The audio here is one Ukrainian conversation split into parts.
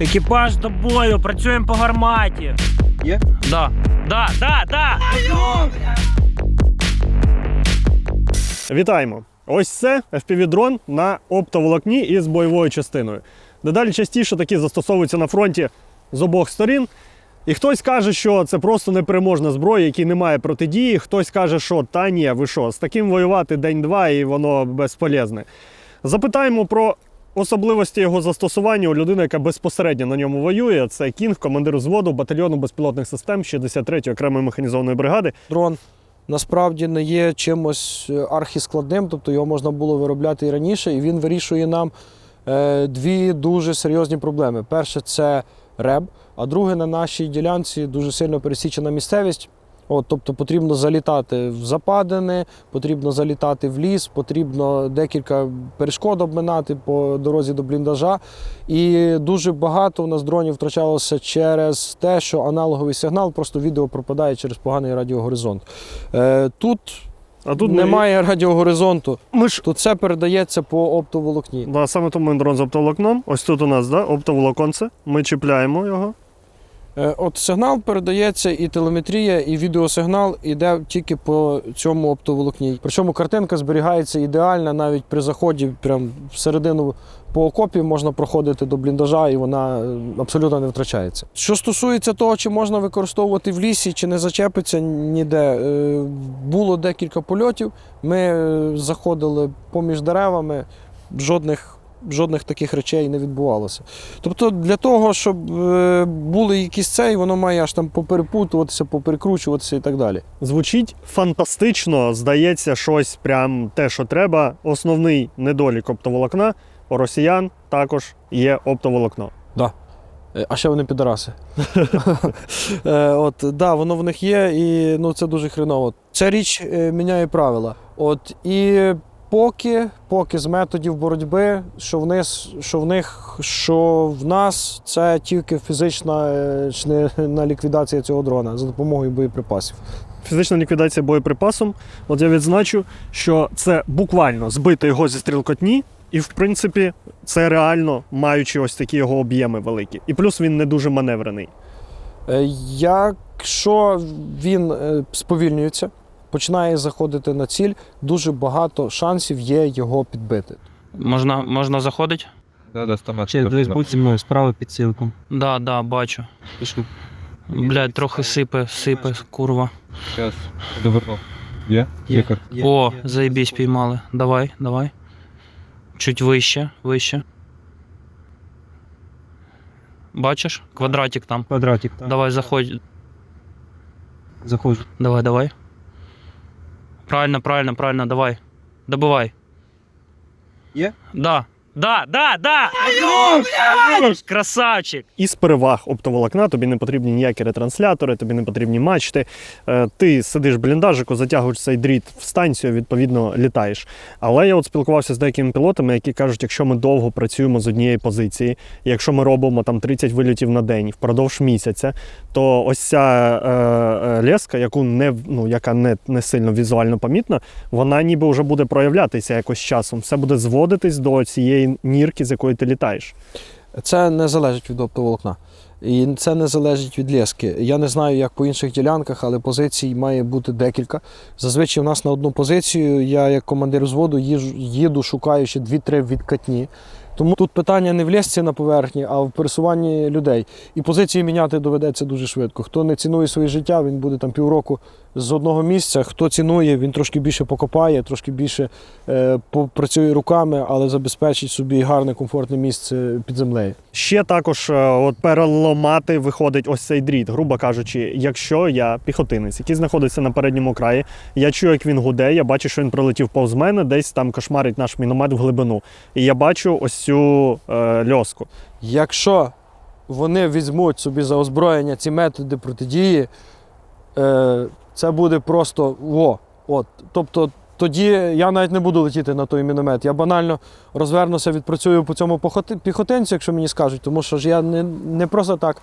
Екіпаж до бою, працюємо по гарматі. Є? Да. Да, да, да. Вітаємо! Ось це FPV-дрон на оптоволокні із бойовою частиною. Дедалі частіше такі застосовуються на фронті з обох сторін. І хтось каже, що це просто непереможна зброя, якій немає протидії. Хтось каже, що та ні, ви що, з таким воювати день-два і воно безполезне. Запитаємо про особливості його застосування у людини, яка безпосередньо на ньому воює. Це Кінг, командир взводу батальйону безпілотних систем 63-ї окремої механізованої бригади. Дрон насправді не є чимось е, архіскладним, тобто його можна було виробляти і раніше, і він вирішує нам е, дві дуже серйозні проблеми. Перше це реб, а друге на нашій ділянці дуже сильно пересічена місцевість. От, тобто потрібно залітати в западини, потрібно залітати в ліс, потрібно декілька перешкод обминати по дорозі до бліндажа. І дуже багато у нас дронів втрачалося через те, що аналоговий сигнал, просто відео пропадає через поганий радіогоризонт. Е, тут, А тут немає радіогоризонту, Ми ж тут все передається по оптоволокні. Да, саме тому ми дрон з оптоволокном. Ось тут у нас да, оптоволоконце. Ми чіпляємо його. Е, От сигнал передається і телеметрія, і відеосигнал іде тільки по цьому оптоволокні. Причому картинка зберігається ідеальна навіть при заході, прям всередину по окопі можна проходити до бліндажа, і вона е, абсолютно не втрачається. Що стосується того, чи можна використовувати в лісі, чи не зачепиться ніде. е, Було декілька польотів. Ми заходили поміж деревами, жодних. Жодних таких речей не відбувалося. Тобто для того, щоб е, були якісь цей, воно має аж там поперепутуватися, поперекручуватися і так далі. Звучить фантастично, здається, щось прям те, що треба. Основний недолік оптоволокна у росіян також є оптоволокно. Е, А ще вони підараси. Е, От, да, воно в них є, і ну, це дуже хреново. Ця річ міняє правила. От, і поки, поки з методів боротьби, що в, них, що в них, що в нас, це тільки фізична е, чи не- на ліквідація цього дрона за допомогою боєприпасів. Фізична ліквідація боєприпасом. От я відзначу, що це буквально збити його зі стрілкотні, і в принципі це реально маючи ось такі його об'єми великі. І плюс він не дуже маневрений. Е, Якщо він е, сповільнюється, починає заходити на ціль, дуже багато шансів є його підбити. Можна, можна заходити? Да, да, 100 метрів. Дивись, будь зі мною справа під цілком. Да, да, бачу. Пішли. Блядь, трохи сипе, сипе, курва. Зараз довернув. Є? Є. кар- О, заєбісь піймали. Давай, давай. Чуть вище, вище. Бачиш? Квадратик там. Квадратик, так. Давай, заходь. Заходжу. Давай, давай. Правильно, правильно, правильно, давай. Добивай. Є? Да. Да, да, да! Красавчик! Із переваг оптоволокна тобі не потрібні ніякі ретранслятори, тобі не потрібні мачти. Е, Ти сидиш в бліндажику, затягуєш цей дріт в станцію, відповідно літаєш. Але я от спілкувався з деякими пілотами, які кажуть, якщо ми довго працюємо з однієї позиції, якщо ми робимо там 30 вильотів на день впродовж місяця, то ось ця е, е, леска, яку не ну, яка не, не сильно візуально помітна, вона ніби вже буде проявлятися якось часом. Все буде зводитись до цієї нірки, з якої ти літаєш. Це не залежить від оптоволокна. І це не залежить від лески. Я не знаю, як по інших ділянках, але позицій має бути декілька. Зазвичай у нас на одну позицію я, як командир взводу, їду, шукаючи 2-3 відкатні. Тому тут питання не в лесці на поверхні, а в пересуванні людей. І позиції міняти доведеться дуже швидко. Хто не цінує своє життя, він буде там півроку з одного місця. Хто цінує, він трошки більше покопає, трошки більше е, попрацює руками, але забезпечить собі гарне, комфортне місце під землею. Ще також е, от переламати виходить ось цей дріт, грубо кажучи, якщо я піхотинець, який знаходиться на передньому краї, я чую, як він гуде, я бачу, що він прилетів повз мене, десь там кошмарить наш міномет в глибину. І я бачу ось цю е, льоску. Якщо вони візьмуть собі за озброєння ці методи протидії, е, це буде просто во. От. Тобто тоді я навіть не буду летіти на той міномет. Я банально розвернуся, відпрацюю по цьому піхотинцю, якщо мені скажуть, тому що ж я не, не просто так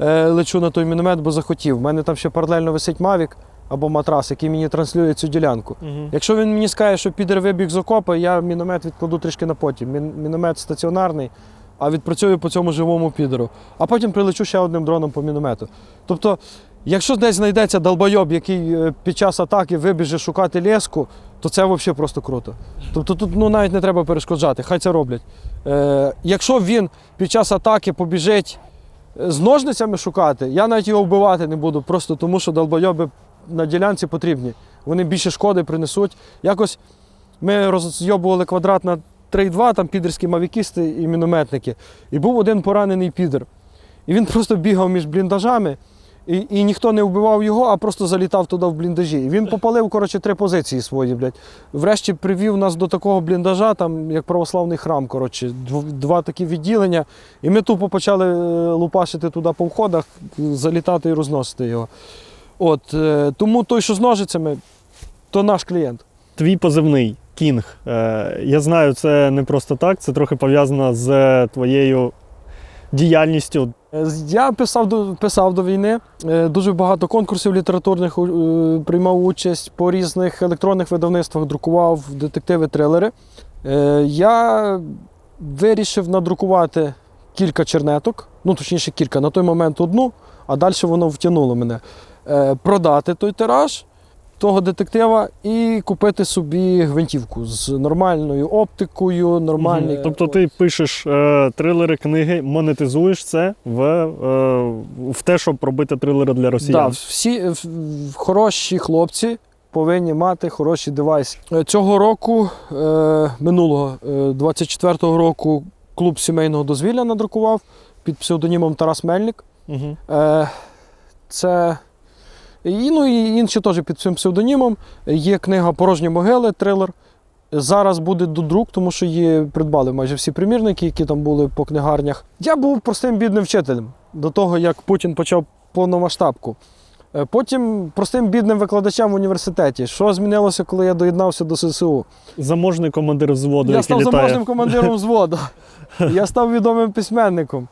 е, лечу на той міномет, бо захотів. У мене там ще паралельно висить Мавік або матрас, який мені транслює цю ділянку. Якщо він мені скаже, що підер вибіг з окопа, я міномет відкладу трішки на потім. Мін- міномет стаціонарний, а відпрацюю по цьому живому підеру. А потім прилечу ще одним дроном по міномету. Тобто, якщо десь знайдеться долбойоб, який е, під час атаки вибіже шукати леску, то це взагалі просто круто. Тобто тут ну, навіть не треба перешкоджати, хай це роблять. Е, якщо він під час атаки побіжить е, з ножницями шукати, я навіть його вбивати не буду, просто тому що долбойоби на ділянці потрібні. Вони більше шкоди принесуть. Якось ми розйобували квадрат на 3,2, там підерські мавікісти і мінометники. І був один поранений підер. І він просто бігав між бліндажами, і, і ніхто не вбивав його, а просто залітав туди в бліндажі. І він попалив, коротше, три позиції свої, блядь. Врешті привів нас до такого бліндажа, там як православний храм, коротше, два такі відділення. І ми тупо почали е, лупашити туди по входах, залітати і розносити його. От, е, тому той, що з ножицями, то наш клієнт. Твій позивний Кінг. Е, я знаю, це не просто так, це трохи пов'язано з твоєю діяльністю. Е, Я писав до, писав до війни. Дуже багато конкурсів літературних приймав участь по різних електронних видавництвах, друкував детективи, трилери. Е, Я вирішив надрукувати кілька чернеток, ну точніше кілька, на той момент одну, а далі воно втягнуло мене. Е, Продати той тираж того детектива і купити собі гвинтівку з нормальною оптикою, нормальний. Тобто ти пишеш е, трилери, книги, монетизуєш це в, е, в те, щоб робити трилери для Да, росіян. всі е, в- в- хороші хлопці повинні мати хороші девайси. Е, Цього року, е, минулого, е, 24-го року, клуб сімейного дозвілля надрукував під псевдонімом Тарас Мельник. Угу. Е, Це. І, ну, і інші теж під цим псевдонімом. Є книга Порожні могили, трилер. Зараз буде додрук, тому що її придбали майже всі примірники, які там були по книгарнях. Я був простим бідним вчителем до того, як Путін почав повномасштабку. Е, Потім простим бідним викладачем в університеті. Що змінилося, коли я доєднався до ССУ? Заможний командир взводу, Я який став літає. заможним командиром взводу. Я став відомим письменником.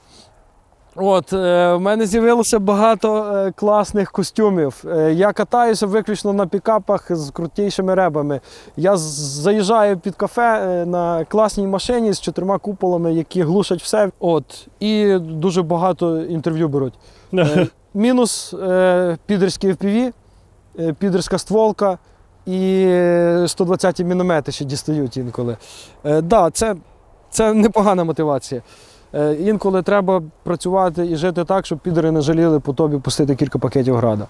От, е, в мене з'явилося багато е, класних костюмів. Е, я катаюся виключно на пікапах з крутішими ребами. Я заїжджаю під кафе на класній машині з чотирма куполами, які глушать все. От, і дуже багато інтерв'ю беруть. Мінус підерський FPV, підерська стволка і 120 міномети ще дістають інколи. Е, да, це, це непогана мотивація. Е, інколи треба працювати і жити так, щоб підери не жаліли по тобі пустити кілька пакетів града.